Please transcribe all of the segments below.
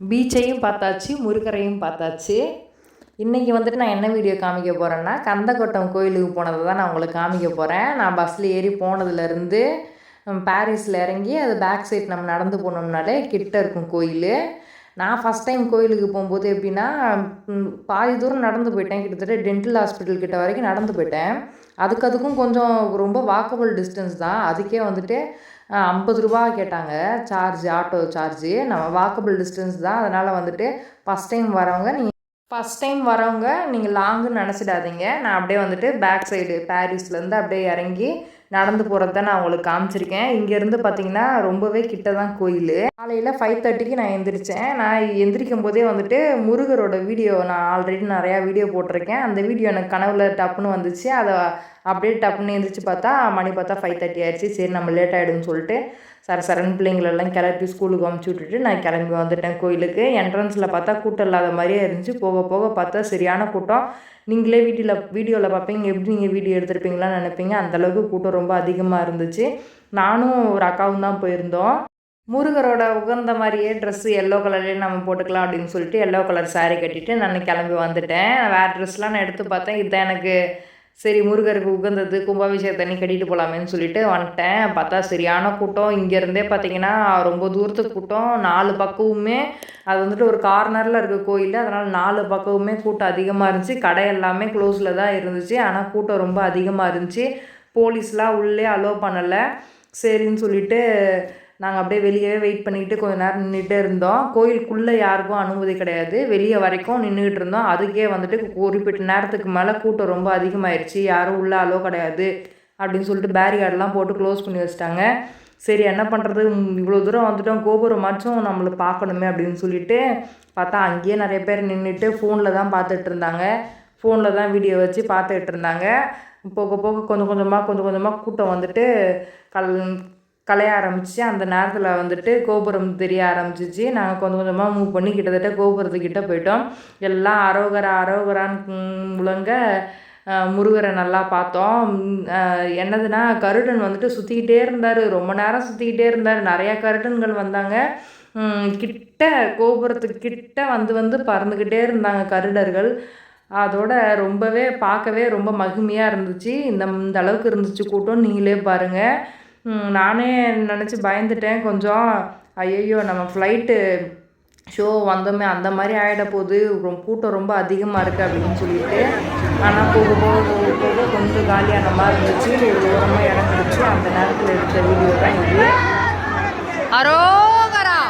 பீச்சையும் பார்த்தாச்சு முருகரையும் பார்த்தாச்சு. இன்றைக்கி வந்துட்டு நான் என்ன வீடியோ காமிக்க போகிறேன்னா கந்தக்கோட்டம் கோயிலுக்கு போனதை தான் நான் உங்களுக்கு காமிக்க போகிறேன் நான் பஸ்ஸில் ஏறி போனதுலேருந்து பாரிஸில் இறங்கி அது பேக் சைட் நம்ம நடந்து போனோம்னாலே கிட்ட இருக்கும் கோயில். நான் ஃபஸ்ட் டைம் கோயிலுக்கு போகும்போது எப்படின்னா பாதி தூரம் நடந்து போயிட்டேன். கிட்டத்தட்ட டென்டல் ஹாஸ்பிட்டல் கிட்ட வரைக்கும் நடந்து போயிட்டேன். அதுக்கு அதுக்கும் கொஞ்சம் ரொம்ப வாக்கபிள் டிஸ்டன்ஸ் தான். அதுக்கே வந்துட்டு ஐம்பது ரூபா கேட்டாங்க. சார்ஜ் ஆட்டோ சார்ஜு நம்ம வாக்கபிள் டிஸ்டன்ஸ் தான். அதனால் வந்துட்டு ஃபஸ்ட் டைம் வரவங்க நீங்கள் ஃபஸ்ட் டைம் வரவங்க நீங்கள் லாங்குன்னு நினச்சிடாதீங்க. நான் அப்படியே வந்துட்டு பேக் சைடு பாரிஸ்லேருந்து அப்படியே இறங்கி நடந்து போகிறத நான் உங்களுக்கு காமிச்சிருக்கேன். இங்கேருந்து பார்த்தீங்கன்னா ரொம்பவே கிட்ட தான் கோயில். காலையில் ஃபைவ் தேர்ட்டிக்கு நான் எந்திரிச்சேன். நான் எந்திரிக்கும் போதே வந்துட்டு முருகரோட வீடியோ நான் ஆல்ரெடி நிறையா வீடியோ போட்டிருக்கேன். அந்த வீடியோ எனக்கு கனவுல டப்புன்னு வந்துச்சு. அதை அப்படியே டப்புன்னு எந்திரிச்சு பார்த்தா மணி பார்த்தா ஃபைவ் தேர்ட்டி ஆயிடுச்சு. சரி நம்ம லேட் ஆகிடும்னு சொல்லிட்டு சர சரண் பிள்ளைங்களெல்லாம் கிளப்பி ஸ்கூலுக்கு அமுச்சு விட்டுட்டு நான் கிளம்பி வந்துட்டேன் கோயிலுக்கு. என்ட்ரன்ஸில் பார்த்தா கூட்டம் இல்லாத மாதிரியே இருந்துச்சு. போக போக பார்த்தா சரியான கூட்டம். நீங்களே வீட்டில் வீடியோவில் பார்ப்பீங்க. எப்படி நீங்கள் வீடியோ எடுத்துருப்பீங்களான்னு நினைப்பீங்க. அந்தளவுக்கு கூட்டம் ரொம்ப அதிகமாக இருந்துச்சு. நானும் ஒரு அக்காவும் தான் போயிருந்தோம். முருகரோட உகந்த மாதிரியே ட்ரெஸ்ஸு எல்லோ கலர்லேயே நம்ம போட்டுக்கலாம் அப்படின்னு சொல்லிட்டு எல்லோ கலர் சாரீ கட்டிட்டு நான் கிளம்பி வந்துட்டேன். வேறு ட்ரெஸ்லாம் நான் எடுத்து பார்த்தேன். இதுதான் எனக்கு சரி முருகருக்கு உகந்தது கும்பாபிஷேக தண்ணி கட்டிட்டு போகலாமேன்னு சொல்லிட்டு வந்துட்டேன். பார்த்தா சரியான கூட்டம். இங்கேருந்தே பார்த்தீங்கன்னா ரொம்ப தூரத்துக்கு கூட்டம். நாலு பக்கமுமே அது வந்துட்டு ஒரு கார்னரில் இருக்க கோயில். அதனால் நாலு பக்கமுமே கூட்டம் அதிகமாக இருந்துச்சு. கடை எல்லாமே க்ளோஸில் தான் இருந்துச்சு. ஆனால் கூட்டம் ரொம்ப அதிகமாக இருந்துச்சு. போலீஸ்லாம் உள்ளே அலோவ் பண்ணலை. சரின்னு சொல்லிட்டு நாங்கள் அப்படியே வெளியவே வெயிட் பண்ணிக்கிட்டு கொஞ்ச நேரம் நின்றுட்டே இருந்தோம். கோயிலுக்குள்ளே யாருக்கும் அனுமதி கிடையாது. வெளியே வரைக்கும் நின்றுக்கிட்டு இருந்தோம். அதுக்கே வந்துட்டு குறிப்பிட்ட நேரத்துக்கு மேலே கூட்டம் ரொம்ப அதிகமாயிருச்சு. யாரும் உள்ளே அலோ கிடையாது அப்படின்னு சொல்லிட்டு பேரிகார்டெலாம் போட்டு க்ளோஸ் பண்ணி வச்சிட்டாங்க. சரி என்ன பண்ணுறது இவ்வளோ தூரம் வந்துட்டோம். கோபுரமாச்சும் நம்மளை பார்க்கணுமே அப்படின்னு சொல்லிட்டு பார்த்தா அங்கேயே நிறைய பேர் நின்றுட்டு ஃபோனில் தான் பார்த்துட்டு இருந்தாங்க. ஃபோனில் தான் வீடியோ வச்சு பார்த்துக்கிட்டு இருந்தாங்க. போக போக கொஞ்சம் கொஞ்சமாக கொஞ்சம் கொஞ்சமாக கூட்டம் வந்துட்டு கல் கலைய ஆரம்பிச்சு அந்த நேரத்தில் வந்துட்டு கோபுரம் தெரிய ஆரம்பிச்சிச்சு. நாங்கள் கொஞ்சம் கொஞ்சமாக மூவ் பண்ணி கிட்டத்தட்ட கோபுரத்துக்கிட்ட போயிட்டோம். எல்லாம் அரோகரா அரோகரான்னு முழங்க முருகரை நல்லா பார்த்தோம். என்னதுன்னா கருடன் வந்துட்டு சுற்றிக்கிட்டே இருந்தார். ரொம்ப நேரம் சுற்றிக்கிட்டே இருந்தார். நிறையா கருடன்கள் வந்தாங்க. கிட்ட கோபுரத்துக்கு கிட்ட வந்து வந்து பறந்துக்கிட்டே இருந்தாங்க கருடர்கள். அதோட ரொம்பவே பார்க்கவே ரொம்ப மகிமையாக இருந்துச்சு. இந்த இந்த அளவுக்கு இருந்துச்சு கூட்டம். நீங்களே பாருங்கள் நானே நினச்சி பயந்துட்டேன். கொஞ்சம் ஐயோ நம்ம ஃப்ளைட்டு ஷோ வந்தோமே அந்த மாதிரி ஆகிட போகுது. ரொம்ப கூட்டம் ரொம்ப அதிகமாக இருக்குது அப்படின்னு சொல்லிட்டு. ஆனால் போக போக போக போக கொஞ்சம் காலியான மாதிரி இருந்துச்சு. ஒரு ஓரமாக இடம் கிடச்சி அந்த நேரத்தில் எடுத்த வீடியோ தான் இது. அரோகரா!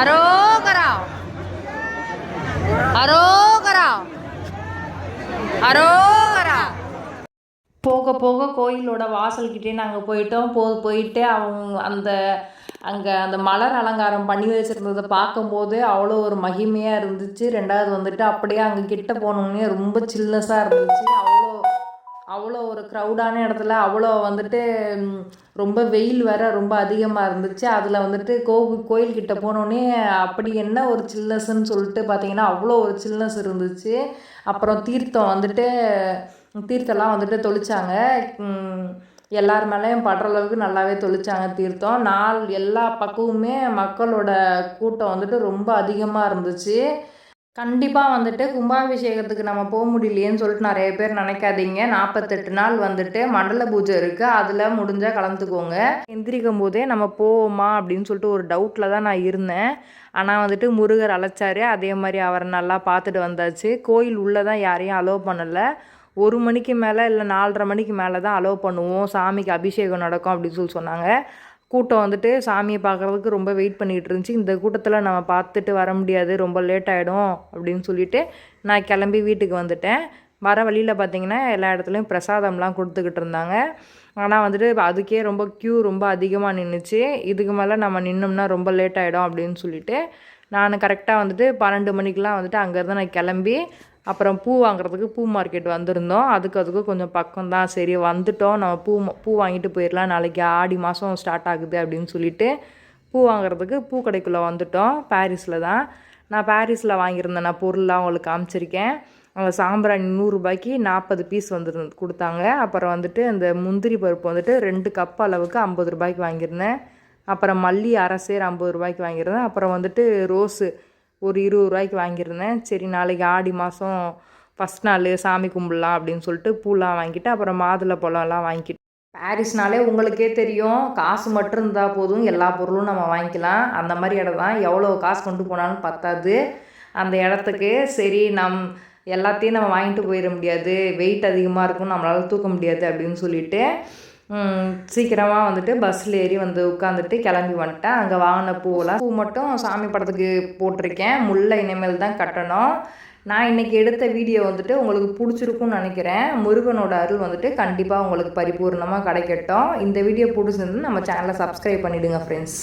அரோகரா அரோகரா போக கோயிலோட வாசல்கிட்டே நாங்கள் போயிட்டோம். போ போயிட்டு அவங்க அந்த அங்கே அந்த மலர் அலங்காரம் பண்ணி வச்சுருந்ததை பார்க்கும்போது அவ்வளோ ஒரு மகிமையாக இருந்துச்சு. ரெண்டாவது வந்துட்டு அப்படியே அங்கே கிட்ட போனோடனே ரொம்ப சில்னஸாக இருந்துச்சு. அவ்வளோ அவ்வளோ ஒரு க்ரௌடான இடத்துல அவ்வளோ வந்துட்டு ரொம்ப வெயில் வேற ரொம்ப அதிகமாக இருந்துச்சு. அதில் வந்துட்டு கோவில் கோயில்கிட்ட போனோடனே அப்படி என்ன ஒரு சில்னஸ்ன்னு சொல்லிட்டு பார்த்தீங்கன்னா அவ்வளோ ஒரு சில்னஸ் இருந்துச்சு. அப்புறம் தீர்த்தம் வந்துட்டு தீர்த்தம்லாம் வந்துட்டு தொளிச்சாங்க. எல்லார் மேலேயும் படுற அளவுக்கு நல்லாவே தொளிச்சாங்க தீர்த்தம். நாள் எல்லா பக்கமுமே மக்களோட கூட்டம் வந்துட்டு ரொம்ப அதிகமாக இருந்துச்சு. கண்டிப்பாக வந்துட்டு கும்பாபிஷேகத்துக்கு நம்ம போக முடியலையேன்னு சொல்லிட்டு நிறைய பேர் நினைக்காதீங்க. நாற்பத்தெட்டு நாள் வந்துட்டு மண்டல பூஜை இருக்குது அதில் முடிஞ்சால் கலந்துக்கோங்க. எந்திரிக்கும் போதே நம்ம போவோமா அப்படின்னு சொல்லிட்டு ஒரு டவுட்டில் தான் நான் இருந்தேன். ஆனால் வந்துட்டு முருகர் அழைச்சாரு. அதே மாதிரி அவரை நல்லா பார்த்துட்டு வந்தாச்சு. கோயில் உள்ளே தான் யாரையும் அலோவ் பண்ணலை. ஒரு மணிக்கு மேலே இல்லை நாலரை மணிக்கு மேலே தான் அலோவ் பண்ணுவோம். சாமிக்கு அபிஷேகம் நடக்கும் அப்படின்னு சொல்லி சொன்னாங்க. கூட்டம் வந்துட்டு சாமியை பார்க்குறதுக்கு ரொம்ப வெயிட் பண்ணிகிட்டு இருந்துச்சு. இந்த கூட்டத்தில் நம்ம பார்த்துட்டு வர முடியாது ரொம்ப லேட் ஆகிடும் அப்படின்னு சொல்லிட்டு நான் கிளம்பி வீட்டுக்கு வந்துட்டேன். வர வழியில் பார்த்தீங்கன்னா எல்லா இடத்துலையும் பிரசாதம்லாம் கொடுத்துக்கிட்டு இருந்தாங்க. ஆனால் வந்துட்டு அதுக்கே ரொம்ப க்யூ ரொம்ப அதிகமாக நின்றுச்சு இதுக்கு மேலே நம்ம நின்னோம்னா ரொம்ப லேட் ஆகிடும் அப்படின்னு சொல்லிட்டு நான் கரெக்டாக வந்துட்டு பன்னெண்டு மணிக்கெலாம் வந்துட்டு அங்கேருந்து நான் கிளம்பி அப்புறம் பூ வாங்குறதுக்கு பூ மார்க்கெட் வந்திருந்தோம். அதுக்கு அதுக்கு கொஞ்சம் பக்கம் தான். சரி வந்துட்டோம். நம்ம பூ பூ வாங்கிட்டு போயிடலாம் நாளைக்கு ஆடி மாதம் ஸ்டார்ட் ஆகுது அப்படின்னு சொல்லிட்டு பூ வாங்குறதுக்கு பூ கடைக்குள்ளே வந்துட்டோம். பாரிஸில் தான். நான் பாரிஸில் வாங்கியிருந்தேன். நான் பொருள்லாம் உங்களுக்கு காமிச்சிருக்கேன். அவங்க சாம்பிராணி நூறுரூபாய்க்கு நாற்பது பீஸ் வந்துருந்து கொடுத்தாங்க. அப்புறம் வந்துட்டு அந்த முந்திரி பருப்பு வந்துட்டு ரெண்டு கப் அளவுக்கு ஐம்பது ரூபாய்க்கு வாங்கியிருந்தேன். அப்புறம் மல்லி அரசேர் ஐம்பது ரூபாய்க்கு வாங்கியிருந்தேன். அப்புறம் வந்துட்டு ரோஸு ஒரு இருபது ரூபாய்க்கு வாங்கியிருந்தேன். சரி நாளைக்கு ஆடி மாதம் ஃபஸ்ட் நாள் சாமி கும்பிடலாம் அப்படின்னு சொல்லிட்டு பூலாம் வாங்கிட்டு அப்புறம் மாதுளை பழம்லாம் வாங்கிட்டு. பாரிஸ்னாலே உங்களுக்கே தெரியும் காசு மட்டும் இருந்தால் போதும் எல்லா பொருளும் நம்ம வாங்கிக்கலாம். அந்த மாதிரி இடம் தான் எவ்வளோ காசு கொண்டு போனாலும் பத்தாது. அந்த இடத்துக்கு சரி நம் எல்லாத்தையும் நம்ம வாங்கிட்டு போயிட முடியாது. வெயிட் அதிகமாக இருக்கும் நம்மளால் தூக்க முடியாது அப்படின்னு சொல்லிட்டு சீக்கிரமாக வந்துட்டு பஸ்ஸில் ஏறி வந்து உட்காந்துட்டு கிளம்பி வந்துட்டேன். அங்கே வாங்கின பூவெல்லாம் பூ மட்டும் சாமி படத்துக்கு போட்டிருக்கேன். முல்லை இனிமேல் தான் கட்டணும். நான் இன்றைக்கி எடுத்த வீடியோ வந்துட்டு உங்களுக்கு பிடிச்சிருக்கும்னு நினைக்கிறேன். முருகனோட அருள் வந்துட்டு கண்டிப்பாக உங்களுக்கு பரிபூர்ணமாக கிடைக்கட்டும். இந்த வீடியோ பிடிச்சிருந்து நம்ம சேனலை சப்ஸ்கிரைப் பண்ணிவிடுங்க ஃப்ரெண்ட்ஸ்